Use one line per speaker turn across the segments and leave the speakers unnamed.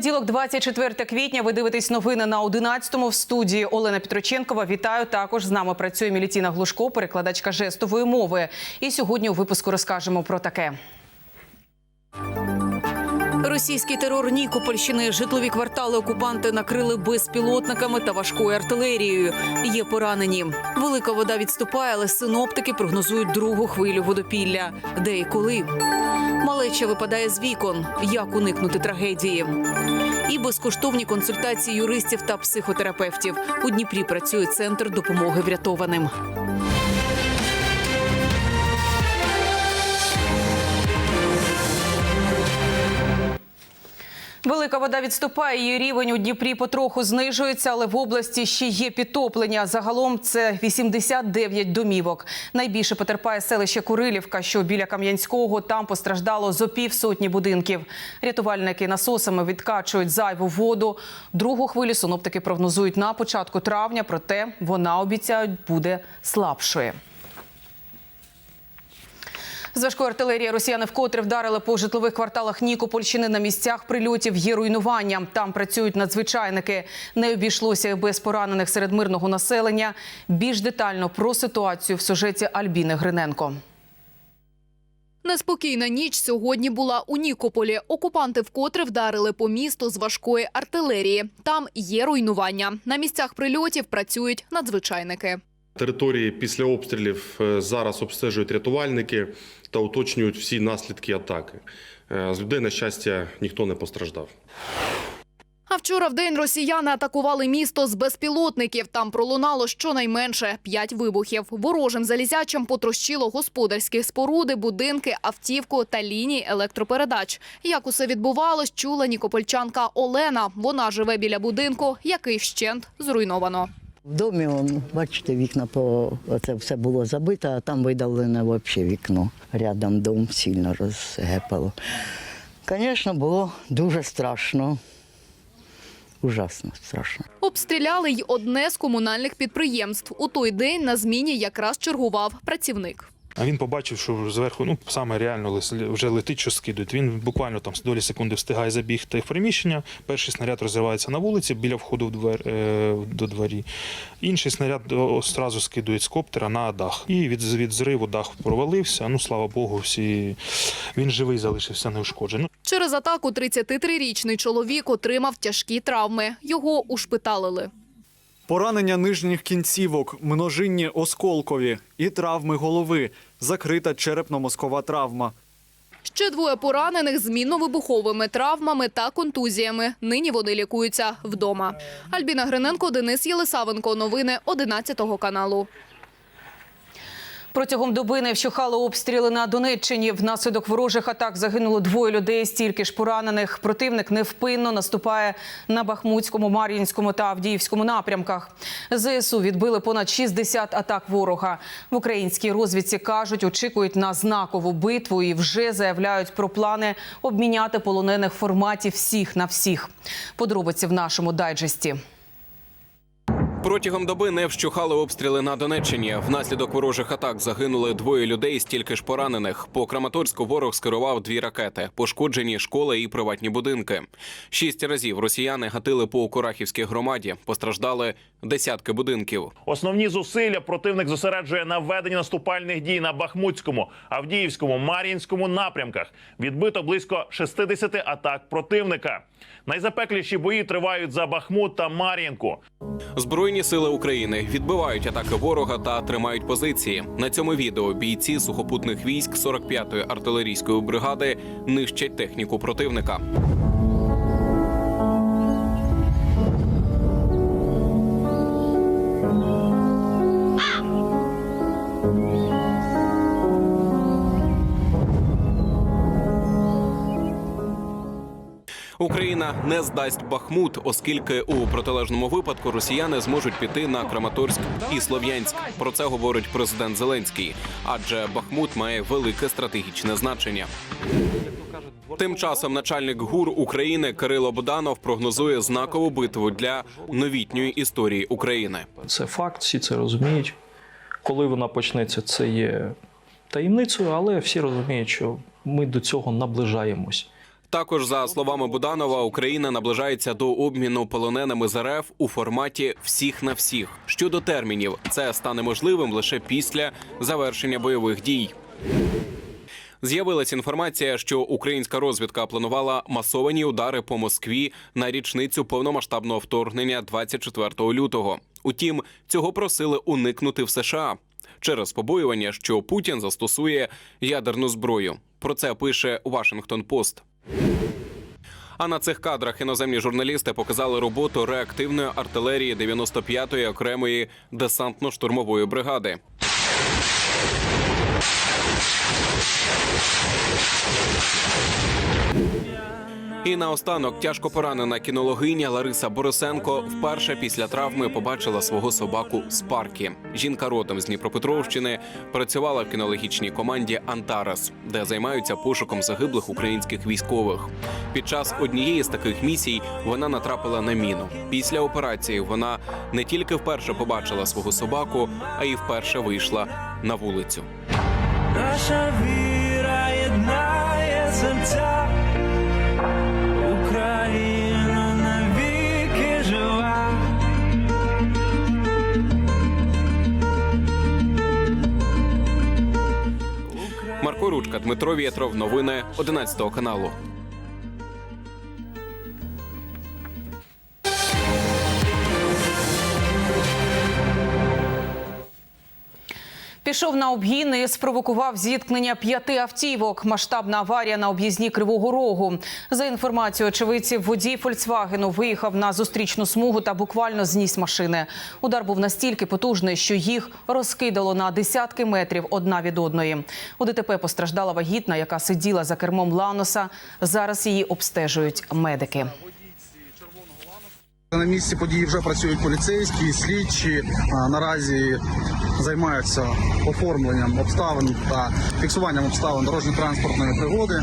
Понеділок, 24 квітня. Ви дивитесь новини на 11-му в студії Олена Петроченкова. Вітаю. Також з нами працює Мілітіна Глушко, перекладачка жестової мови. І сьогодні у випуску розкажемо про таке. Російський терор Нікопольщини, житлові квартали окупанти накрили безпілотниками та важкою артилерією. Є поранені. Велика вода відступає, але синоптики прогнозують другу хвилю водопілля. Де і коли? Малеча випадає з вікон. Як уникнути трагедії? І безкоштовні консультації юристів та психотерапевтів. У Дніпрі працює центр допомоги врятованим. Велика вода відступає. Її рівень у Дніпрі потроху знижується, але в області ще є підтоплення. Загалом це 89 домівок. Найбільше потерпає селище Курилівка, що біля Кам'янського. Там постраждало зо півсотні будинків. Рятувальники насосами відкачують зайву воду. Другу хвилю синоптики прогнозують на початку травня, проте вона обіцяють буде слабшою. З важкої артилерії росіяни вкотре вдарили по житлових кварталах Нікопольщини. На місцях прильотів є руйнування. Там працюють надзвичайники. Не обійшлося без поранених серед мирного населення. Більш детально про ситуацію в сюжеті Альбіни Гриненко.
Неспокійна ніч сьогодні була у Нікополі. Окупанти вкотре вдарили по місту з важкої артилерії. Там є руйнування. На місцях прильотів працюють надзвичайники.
Території після обстрілів е, зараз обстежують рятувальники та уточнюють всі наслідки атаки. Е, З людей, на щастя, ніхто не постраждав.
А вчора в день росіяни атакували місто з безпілотників. Там пролунало щонайменше п'ять вибухів. Ворожим залізячам потрощило господарські споруди, будинки, автівку та лінії електропередач. Як усе відбувалось, чула нікопольчанка Олена. Вона живе біля будинку, який вщент зруйновано.
В домі, он, бачите, вікна по це все було забито, а там видалене взагалі вікно. Рядом дом сильно розгепало. Звісно, було дуже страшно. Ужасно страшно.
Обстріляли й одне з комунальних підприємств. У той день на зміні якраз чергував працівник.
А він побачив, що зверху, ну саме реально вже летить, що скидують. Він буквально там з долі секунди встигає забігти в приміщення. Перший снаряд розривається на вулиці біля входу в двер, е, до двері. Інший снаряд одразу скидують з коптера на дах. І від, від зриву дах провалився. Ну слава Богу, всі він живий залишився неушкоджений. Ну,
Через атаку 33-річний чоловік отримав тяжкі травми. Його ушпиталили.
Поранення нижніх кінцівок, множинні осколкові і травми голови, закрита черепно-мозкова травма.
Ще двоє поранених з мінно-вибуховими травмами та контузіями. Нині вони лікуються вдома. Альбіна Гриненко, Денис Єлисавенко. Новини 11 каналу.
Протягом доби не вщухали обстріли на Донеччині. Внаслідок ворожих атак загинуло двоє людей, стільки ж поранених. Противник невпинно наступає на Бахмутському, Мар'їнському та Авдіївському напрямках. ЗСУ відбили понад 60 атак ворога. В українській розвідці кажуть, очікують на знакову битву і вже заявляють про плани обміняти полонених в форматі всіх на всіх. Подробиці в нашому дайджесті.
Протягом доби не вщухали обстріли на Донеччині. Внаслідок ворожих атак загинули двоє людей, стільки ж поранених. По Краматорську ворог скерував дві ракети, пошкоджені школи і приватні будинки. Шість разів росіяни гатили по Курахівській громаді. Постраждали десятки будинків.
Основні зусилля противник зосереджує на веденні наступальних дій на Бахмутському, Авдіївському, Мар'їнському напрямках. Відбито близько 60 атак противника. Найзапекліші бої тривають за Бахмут та Мар'їнку.
Збройні сили України відбивають атаки ворога та тримають позиції. На цьому відео бійці сухопутних військ 45-ї артилерійської бригади нищать техніку противника. Не здасть Бахмут, оскільки у протилежному випадку росіяни зможуть піти на Краматорськ і Слов'янськ. Про це говорить президент Зеленський, адже Бахмут має велике стратегічне значення. Тим часом начальник ГУР України Кирило Буданов прогнозує знакову битву для новітньої історії України.
Це факт, всі це розуміють. Коли вона почнеться, це є таємницею, але всі розуміють, що ми до цього наближаємось.
Також за словами Буданова, Україна наближається до обміну полоненими з РФ у форматі всіх на всіх. Щодо термінів, це стане можливим лише після завершення бойових дій. З'явилася інформація, що українська розвідка планувала масовані удари по Москві на річницю повномасштабного вторгнення 24 лютого. Утім, цього просили уникнути в США через побоювання, що Путін застосує ядерну зброю. Про це пише Washington Post. А на цих кадрах іноземні журналісти показали роботу реактивної артилерії 95-ї окремої десантно-штурмової бригади. І наостанок тяжко поранена кінологиня Лариса Борисенко вперше після травми побачила свого собаку Спаркі. Жінка родом з Дніпропетровщини працювала в кінологічній команді Антарес, де займаються пошуком загиблих українських військових. Під час однієї з таких місій вона натрапила на міну. Після операції вона не тільки вперше побачила свого собаку, а й вперше вийшла на вулицю.
Наша віра
Дмитро Вєтров. Новини 11 каналу.
Пішов на обгін і спровокував зіткнення п'яти автівок. Масштабна аварія на об'їзні Кривого Рогу. За інформацією очевидців, водій Фольксвагену виїхав на зустрічну смугу та буквально зніс машини. Удар був настільки потужний, що їх розкидало на десятки метрів одна від одної. У ДТП постраждала вагітна, яка сиділа за кермом Ланоса. Зараз її обстежують медики.
На місці події вже працюють поліцейські, слідчі. Наразі займаються оформленням обставин та фіксуванням обставин дорожньо-транспортної пригоди.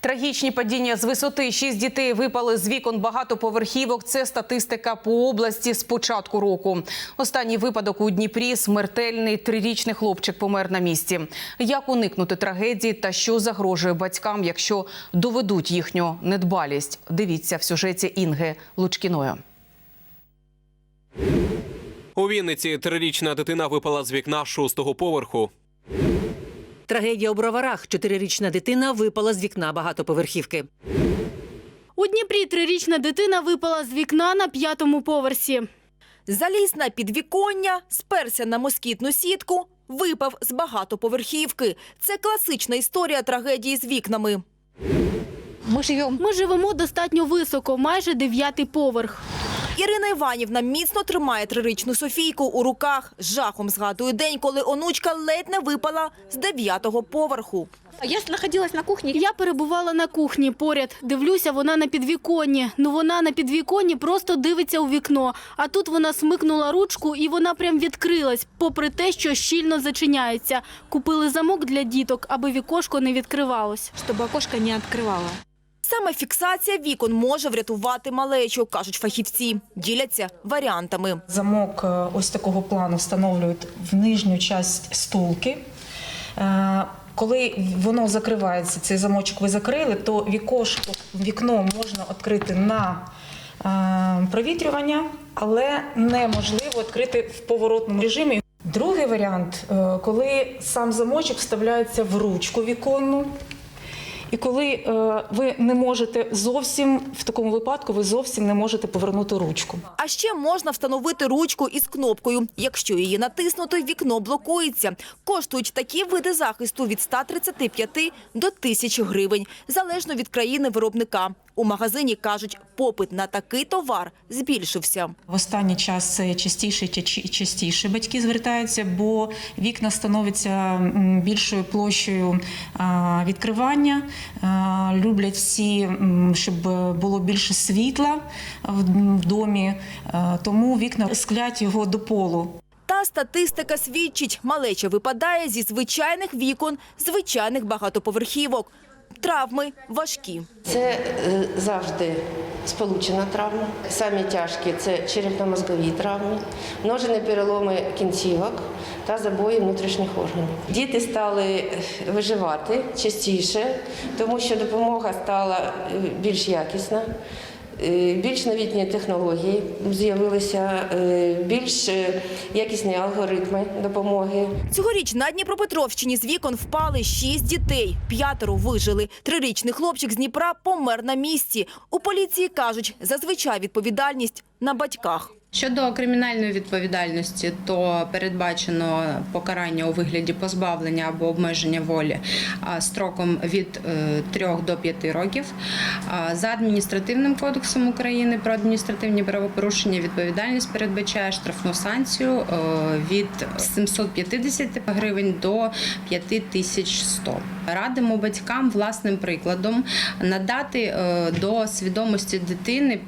Трагічні падіння з висоти. Шість дітей випали з вікон багатоповерхівок. Це статистика по області з початку року. Останній випадок у Дніпрі смертельний трирічний хлопчик помер на місці. Як уникнути трагедії та що загрожує батькам, якщо доведуть їхню недбалість? Дивіться в сюжеті Інги Лучкіної.
У Вінниці трирічна дитина випала з вікна шостого поверху.
Трагедія у броварах. Чотирирічна дитина випала з вікна багатоповерхівки.
У Дніпрі трирічна дитина випала з вікна на п'ятому поверсі.
Заліз на підвіконня, сперся на москітну сітку, випав з багатоповерхівки. Це класична історія трагедії з вікнами.
Ми живемо. Ми живемо достатньо високо, майже дев'ятий поверх.
Ірина Іванівна міцно тримає трирічну Софійку у руках. Жахом згадує день, коли онучка ледь не випала з дев'ятого поверху.
Я знаходилась на кухні. Я перебувала на кухні поряд. Дивлюся, вона на підвіконні. Ну вона на підвіконні просто дивиться у вікно. А тут вона смикнула ручку і вона прям відкрилась, попри те, що щільно зачиняється. Купили замок для діток, аби вікошко не відкривалось. Щоб окошко не відкривало.
Саме фіксація вікон може врятувати малечу, кажуть фахівці. Діляться варіантами.
Замок е, ось такого плану встановлюють в нижню часть стулки. Е, Коли воно закривається, цей замочок ви закрили, то вікошко, вікно можна відкрити на е, провітрювання, але неможливо відкрити в поворотному режимі. Другий варіант, коли сам замочок вставляється в ручку віконну. І коли е, ви не можете зовсім в такому випадку, ви зовсім не можете повернути ручку.
А ще можна встановити ручку із кнопкою. Якщо її натиснути, вікно блокується. Коштують такі види захисту від 135 до 1000 гривень, залежно від країни виробника. У магазині кажуть, попит на такий товар збільшився.
В останній час це частіше і частіше батьки звертаються, бо вікна становляться більшою площею відкривання. Люблять всі, щоб було більше світла в в домі, тому вікна склять його до полу.
Та статистика свідчить, малеча випадає зі звичайних вікон, звичайних багатоповерхівок. Травми важкі.
Це е, завжди сполучена травма. Самі тяжкі це черепно-мозгові травми, множені переломи кінцівок та забої внутрішніх органів. Діти стали е, виживати частіше, тому що допомога стала е, більш якісна. Е, Більш новітні технології з'явилися, е, більш е, якісні алгоритми допомоги.
Цьогоріч на Дніпропетровщині з вікон впали шість дітей. П'ятеро вижили. Трирічний хлопчик з Дніпра помер на місці. У поліції кажуть, зазвичай відповідальність на батьках.
Щодо кримінальної відповідальності, то передбачено покарання у вигляді позбавлення або обмеження волі строком від 3 до 5 років. За адміністративним кодексом України про адміністративні правопорушення відповідальність передбачає штрафну санкцію е, від 750 гривень до 5100. Радимо батькам власним прикладом надати е, до свідомості дитини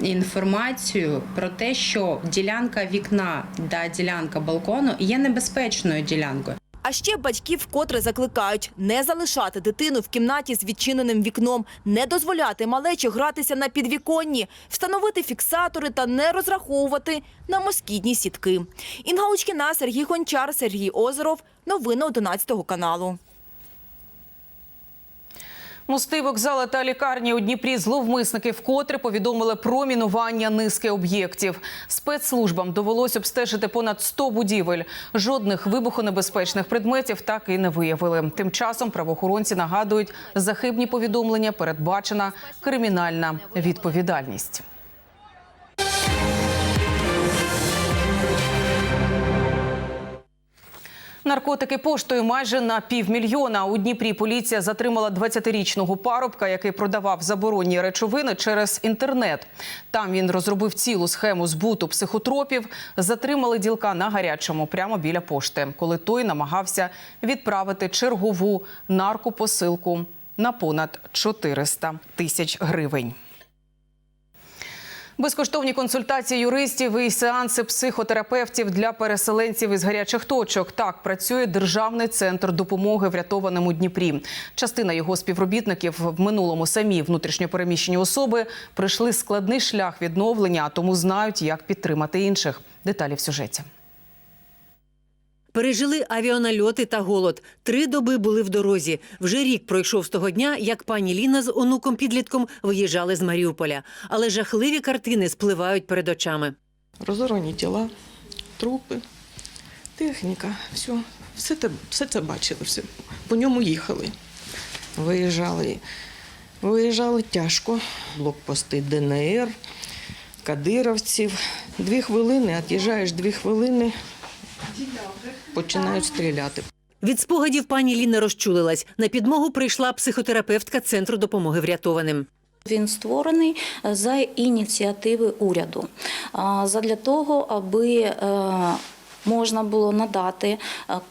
інформацію про те, що ділянка вікна та ділянка балкону є небезпечною ділянкою.
А ще батьків вкотре закликають не залишати дитину в кімнаті з відчиненим вікном, не дозволяти малечі гратися на підвіконні, встановити фіксатори та не розраховувати на москітні сітки. Інга Учкіна, Сергій Гончар, Сергій Озеров. Новини 11 каналу.
Мости, вокзали та лікарні у Дніпрі зловмисники вкотре повідомили про мінування низки об'єктів. Спецслужбам довелось обстежити понад 100 будівель. Жодних вибухонебезпечних предметів так і не виявили. Тим часом правоохоронці нагадують, за хибні повідомлення передбачена кримінальна відповідальність. Наркотики поштою майже на півмільйона. У Дніпрі поліція затримала 20-річного парубка, який продавав заборонні речовини через інтернет. Там він розробив цілу схему збуту психотропів. Затримали ділка на гарячому прямо біля пошти, коли той намагався відправити чергову наркопосилку на понад 400 тисяч гривень. Безкоштовні консультації юристів і сеанси психотерапевтів для переселенців із гарячих точок. Так працює державний центр допомоги врятованим у Дніпрі. Частина його співробітників в минулому самі внутрішньопереміщені особи пройшли складний шлях відновлення, а тому знають, як підтримати інших. Деталі в сюжеті.
Пережили авіанальоти та голод. Три доби були в дорозі. Вже рік пройшов з того дня, як пані Ліна з онуком-підлітком виїжджали з Маріуполя. Але жахливі картини спливають перед очами.
Розорвані тіла, трупи, техніка, все. Все це, все це бачили, все. по ньому їхали. Виїжджали. Виїжджали тяжко. Блокпости ДНР, кадировців. Дві хвилини, від'їжджаєш дві хвилини, починають стріляти.
Від спогадів пані Ліна розчулилась. На підмогу прийшла психотерапевтка центру допомоги врятованим.
Він створений за ініціативи уряду задля того, аби е, можна було надати е,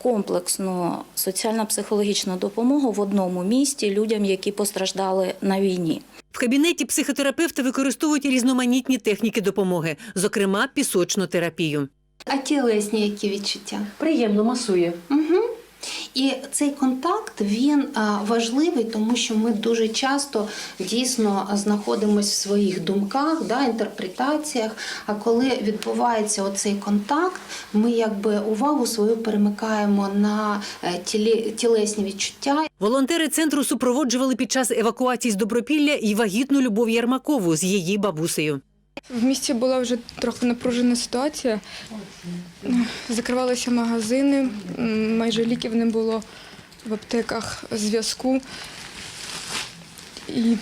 комплексну соціально-психологічну допомогу в одному місті людям, які постраждали на війні.
В кабінеті психотерапевти використовують різноманітні техніки допомоги, зокрема пісочну терапію.
А тілесні які відчуття?
Приємно масує.
Угу. І цей контакт він важливий, тому що ми дуже часто дійсно знаходимося в своїх думках, да, інтерпретаціях. А коли відбувається оцей контакт, ми якби увагу свою перемикаємо на е, тілі, тілесні відчуття.
Волонтери центру супроводжували під час евакуації з Добропілля і вагітну Любов Ярмакову з її бабусею.
В місті була вже трохи напружена ситуація. Закривалися магазини, майже ліків не було в аптеках зв'язку. І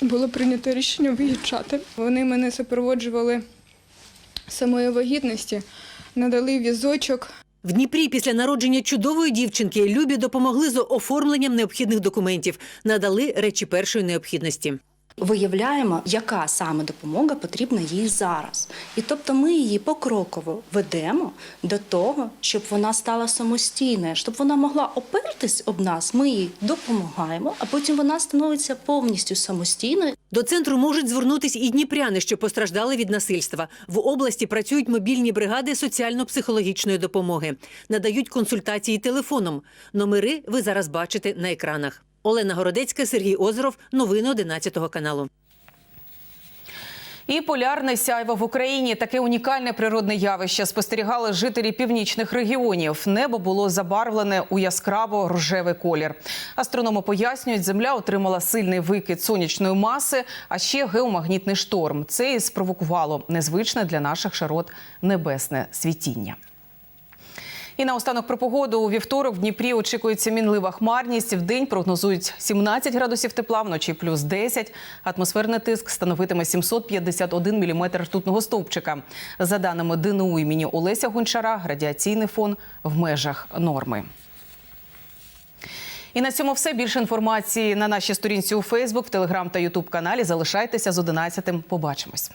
було прийнято рішення виїжджати. Вони мене супроводжували самої вагітності, надали візочок.
В Дніпрі після народження чудової дівчинки Любі допомогли з оформленням необхідних документів, надали речі першої необхідності.
Виявляємо, яка саме допомога потрібна їй зараз. І тобто ми її покроково ведемо до того, щоб вона стала самостійною, щоб вона могла опертись об нас. Ми їй допомагаємо, а потім вона становиться повністю самостійною.
До центру можуть звернутись і дніпряни, що постраждали від насильства. В області працюють мобільні бригади соціально-психологічної допомоги, надають консультації телефоном. Номери ви зараз бачите на екранах. Олена Городецька, Сергій Озеров. Новини 11 каналу.
І полярне сяйво в Україні таке унікальне природне явище спостерігали жителі північних регіонів. Небо було забарвлене у яскраво рожевий колір. Астрономи пояснюють, земля отримала сильний викид сонячної маси, а ще геомагнітний шторм. Це і спровокувало незвичне для наших широт небесне світіння. І наостанок про погоду у вівторок в Дніпрі очікується мінлива хмарність. В день прогнозують 17 градусів тепла, вночі плюс 10. Атмосферний тиск становитиме 751 міліметр ртутного стовпчика. За даними ДНУ імені Олеся Гончара, радіаційний фон в межах норми. І на цьому все. Більше інформації на нашій сторінці у Фейсбук, Телеграм та Ютуб каналі. Залишайтеся з 11. Побачимось.